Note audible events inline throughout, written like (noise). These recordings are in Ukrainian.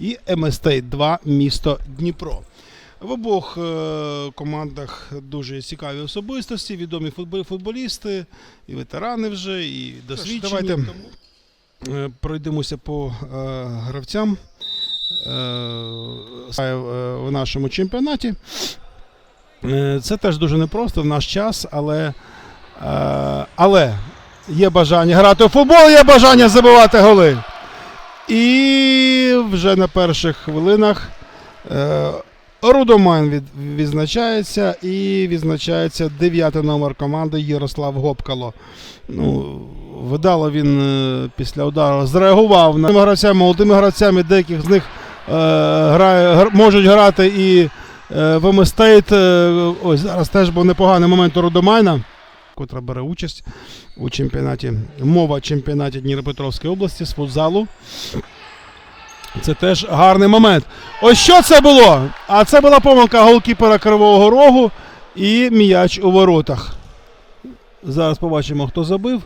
і МСТ 2 місто Дніпро. В обох е, командах дуже цікаві особистості, відомі футболісти, і ветерани вже, і досвідчені. давайте. Е, Пройдемося по е, гравцям в нашому чемпіонаті. Це теж дуже непросто в наш час, але, але є бажання грати у футбол, є бажання забивати голи. І вже на перших хвилинах е, Рудоман від, відзначається і відзначається дев'ятий номер команди Ярослав Гопкало. Ну, видало він е, після удару зреагував на гравцями, молодими гравцями, деяких з них е, грає, гр- можуть грати і е, в Еместейт. Е, ось зараз теж був непоганий момент у Рудомайна, котра бере участь у чемпіонаті. Мова чемпіонаті Дніпропетровської області з футзалу. Це теж гарний момент. Ось що це було? А це була помилка голкіпера Кривого Рогу і м'яч у воротах. Зараз побачимо, хто забив.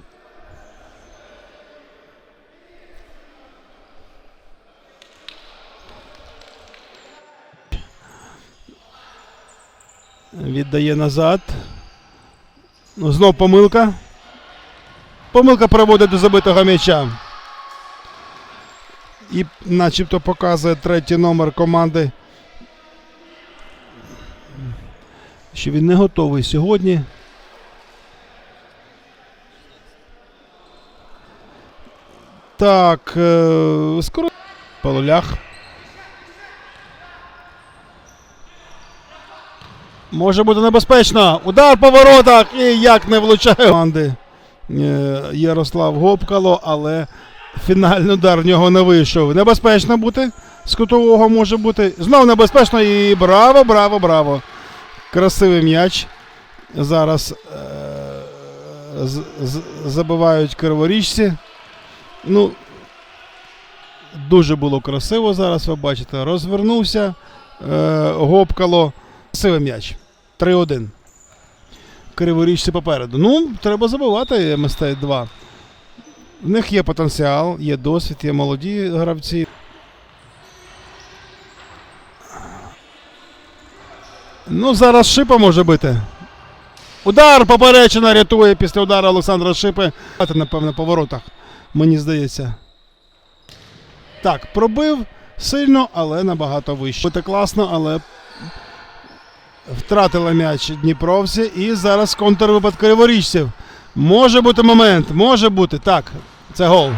Віддає назад. Ну, знов помилка. Помилка приводить до забитого м'яча. І начебто показує третій номер команди. Що він не готовий сьогодні. Так, е, скоро Полулях. Може бути небезпечно. Удар по воротах і як не влучає команди е, Ярослав Гопкало, але фінальний удар в нього не вийшов. Небезпечно бути. З кутового може бути. Знов небезпечно і браво, браво, браво. Красивий м'яч. Зараз е- забивають криворіжці. Ну, дуже було красиво зараз, ви бачите. Розвернувся. Е- гопкало. Красивий м'яч. 3-1. Криворіжці попереду. Ну, треба забивати МСТ 2. В них є потенціал, є досвід, є молоді гравці. Ну, зараз шипа може бити. Удар поперечина рятує після удару Олександра Шипи. Напевно, по воротах, мені здається. Так, пробив сильно, але набагато вище. Це класно, але втратила м'яч Дніпровці. І зараз контрвипад криворіжців. Може бути момент, може бути. Так, це гол.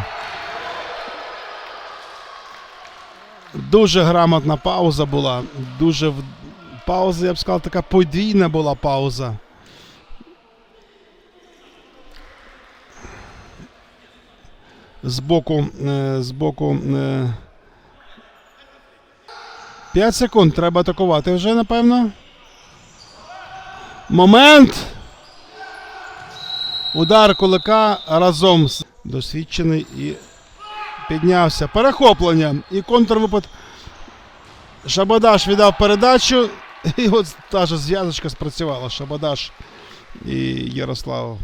Дуже грамотна пауза була. Дуже в... пауза, я б сказав, така подвійна була пауза. З боку. Е, з боку е... 5 секунд. Треба атакувати вже, напевно. Момент. Удар кулака разом з досвідчений і піднявся. Перехоплення і контрвипад. Шабадаш віддав передачу. (laughs) І от та ж зв'язочка спрацювала. Шабадаш і Ярослав.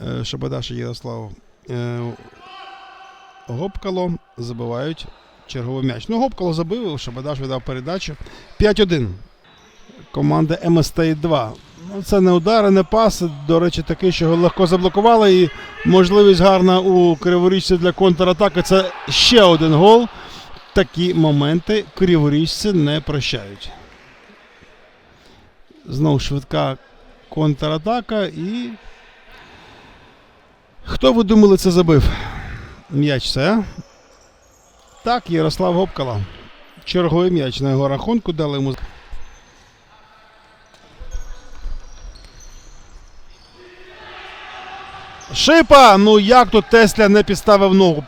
Е, Шабадаш і Ярослав. Е, Гопкало забивають черговий м'яч. Ну, Гопкало забив, Шабадаш віддав передачу. 5-1. Команда МСТ 2. Ну, це не удари, не паси. До речі, такий, що його легко заблокували. І можливість гарна у криворіжців для контратаки. Це ще один гол. Такі моменти криворіжці не прощають. Знову швидка контратака і. Хто ви думали це забив? М'яч це. Так, Ярослав Гопкала. Черговий м'яч на його рахунку дали йому. Шипа! Ну як тут Тесля не підставив ногу?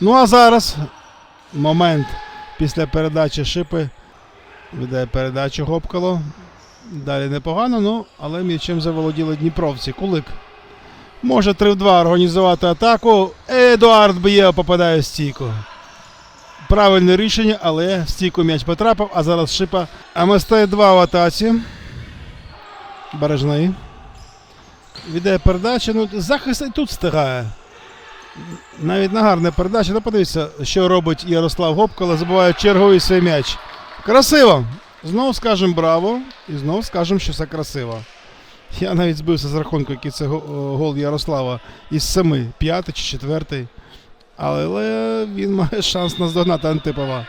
Ну а зараз момент після передачі шипи. Віддає передачу Гопкало. Далі непогано, ну, але м'ячем заволоділи Дніпровці. Кулик. Може 3 в 2 організувати атаку. Едуард б'є, попадає в стійку. Правильне рішення, але в стійку м'яч потрапив, а зараз шипа. МСТ 2 в атаці. Бережний. Віде передача, ну захист і тут встигає. Навіть на гарне передача. Ну подивіться, що робить Ярослав Гопко, але забуває черговий свій м'яч. Красиво! Знову скажемо браво, і знову скажемо, що це красиво. Я навіть збився з рахунку, який це гол Ярослава із семи, п'ятий чи четвертий. Але він має шанс наздогнати Антипова.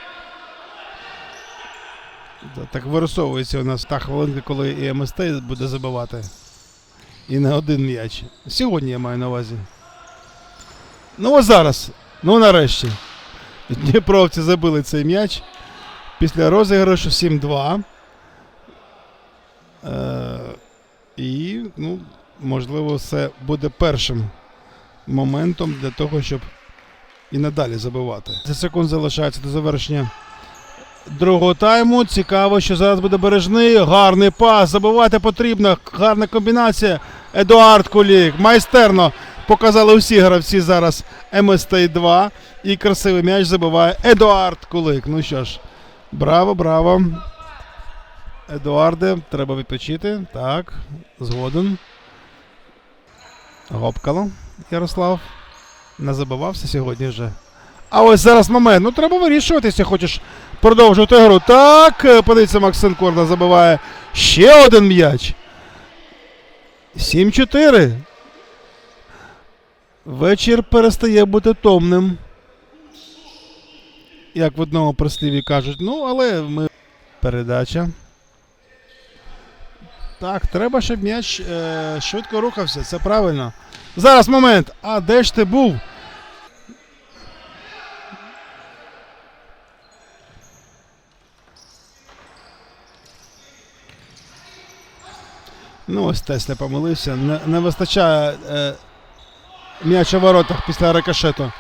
Та- Так вирисовується у нас та хвилинка, коли і МСТ буде забивати. І не один м'яч. Сьогодні я маю на увазі. Ну ось зараз. Ну нарешті. Дніпровці забили цей м'яч. Після розіграшу 7-2. Е, і, ну, можливо, це буде першим моментом для того, щоб і надалі забивати. 10 секунд залишається до завершення другого тайму. Цікаво, що зараз буде бережний. Гарний пас. Забивати потрібно. Гарна комбінація. Едуард Кулік. Майстерно показали усі гравці зараз МСТ 2. І красивий м'яч забиває Едуард Кулик. Ну що ж, браво, браво. Едуарде, треба відпочити. Так, згоден. Гопкало Ярослав. Не забивався сьогодні вже. А ось зараз момент. Ну треба вирішувати, якщо хочеш продовжувати гру. Так, е, подивіться, Максим Корда забиває ще один м'яч. 7-4. Вечір перестає бути томним. Як в одному присліві кажуть. Ну, але ми. Передача. Так, треба, щоб м'яч е, швидко рухався, це правильно. Зараз момент. А де ж ти був? Ось Тесля помилився. Не, не вистачає е, м'яча в воротах після рикошету.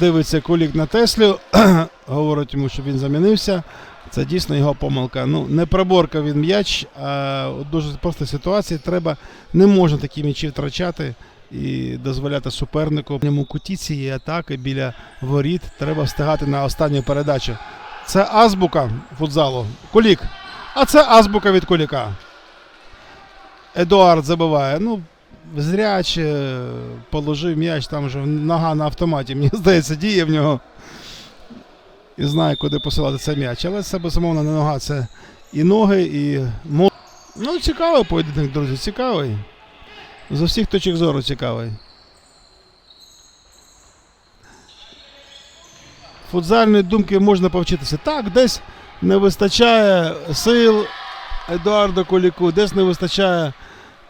Дивиться Кулік на Теслю. (clears throat) Говорить йому, щоб він замінився. Це дійсно його помилка. Ну, не проборка він м'яч, а дуже просто ситуації. Треба, не можна такі м'ячі втрачати і дозволяти супернику. В ньому куті цієї атаки біля воріт. Треба встигати на останню передачу. Це азбука футзалу. Кулік. А це азбука від Куліка. Едуард забиває. Ну, зряче положив м'яч, там вже нога на автоматі. Мені здається, діє в нього. І знає, куди посилати цей м'яч. Але це безумовно не нога, це і ноги, і мо. Ну, цікавий поєдинок, друзі, цікавий. З усіх точок зору цікавий. Футзальної думки можна повчитися. Так, десь не вистачає сил Едуарду Куліку, десь не вистачає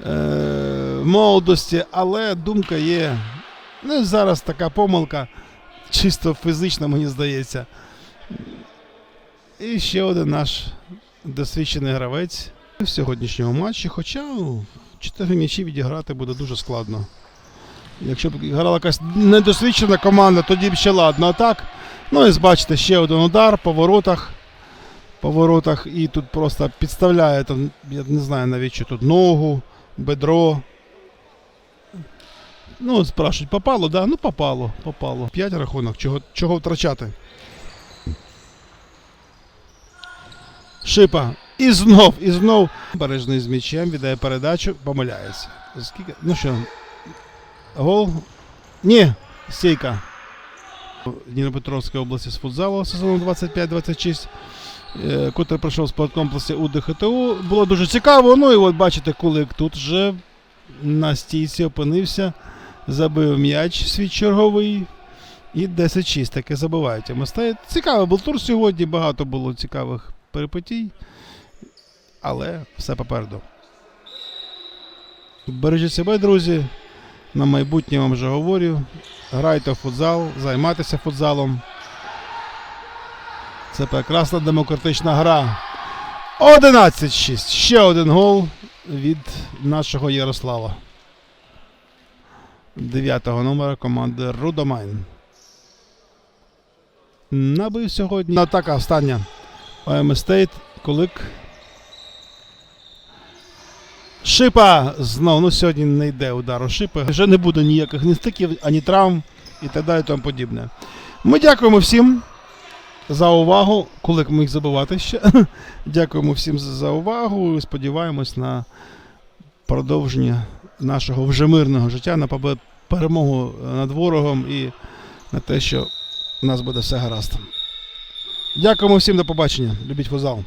е, молодості, але думка є. Ну, зараз така помилка, чисто фізична, мені здається. І ще один наш досвідчений гравець в сьогоднішньому матчі. Хоча чотири м'ячі відіграти буде дуже складно. Якщо б грала якась недосвідчена команда, тоді б ще ладно. А так, ну і бачите, ще один удар по воротах. По воротах і тут просто підставляє, там, я не знаю навіть що тут ногу, бедро. Ну, спрашують, попало, да? Ну попало, попало. П'ять рахунок, чого, чого втрачати. Шипа. І знов, і знов. Бережний з м'ячем, віддає передачу, помиляється. Скільки? Ну що? Гол? Ні, стійка. Дніпропетровської області з футзалу сезону 25-26. Е, Котрий пройшов в спорткомплексі УДХТУ. Було дуже цікаво. Ну і от бачите, Кулик тут вже на стійці опинився, забив м'яч свій черговий. І 10-6 таки забивають. Мостей. Цікавий був тур сьогодні, багато було цікавих перипетій. Але все попереду. Бережіть себе, друзі. На майбутнє вам вже говорю. Грайте в футзал, займайтеся футзалом. Це прекрасна демократична гра. 11-6. Ще один гол від нашого Ярослава. Дев'ятого номера команди Рудомайн. Набив сьогодні. Атака остання. ОМ Стейт. Кулик. Шипа знову. Ну сьогодні не йде удару шипи. Вже не буде ніяких ні стиків, ані травм і так далі, і тому подібне. Ми дякуємо всім за увагу. Кулик міг забувати ще. (laughs) Дякуємо всім за увагу. Сподіваємось на продовження нашого вже мирного життя, на перемогу над ворогом і на те, що у нас буде все гаразд. Дякуємо всім до побачення. Любіть футзал.